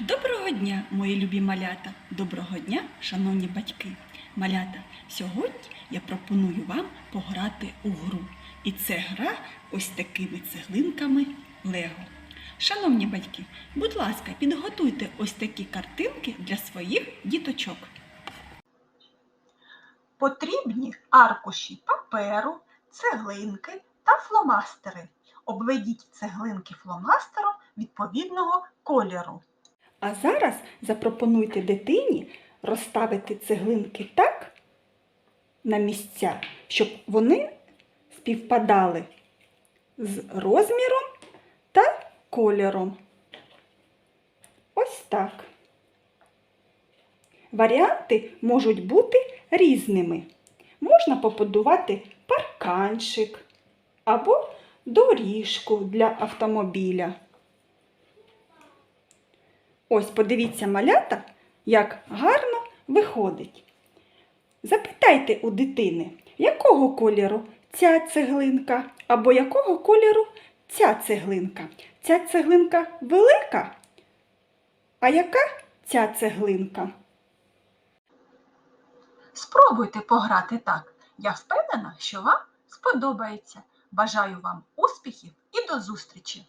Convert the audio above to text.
Доброго дня, мої любі малята! Доброго дня, шановні батьки! Малята, сьогодні я пропоную вам пограти у гру. І це гра ось такими цеглинками Лего. Шановні батьки, будь ласка, підготуйте ось такі картинки для своїх діточок. Потрібні аркуші паперу, цеглинки та фломастери. Обведіть цеглинки фломастером відповідного кольору. А зараз запропонуйте дитині розставити цеглинки так на місця, щоб вони співпадали з розміром та кольором. Ось так. Варіанти можуть бути різними. Можна побудувати парканчик або доріжку для автомобіля. Ось подивіться малята, як гарно виходить. Запитайте у дитини, якого кольору ця цеглинка або якого кольору ця цеглинка. Ця цеглинка велика? А яка ця цеглинка? Спробуйте пограти так. Я впевнена, що вам сподобається. Бажаю вам успіхів і до зустрічі!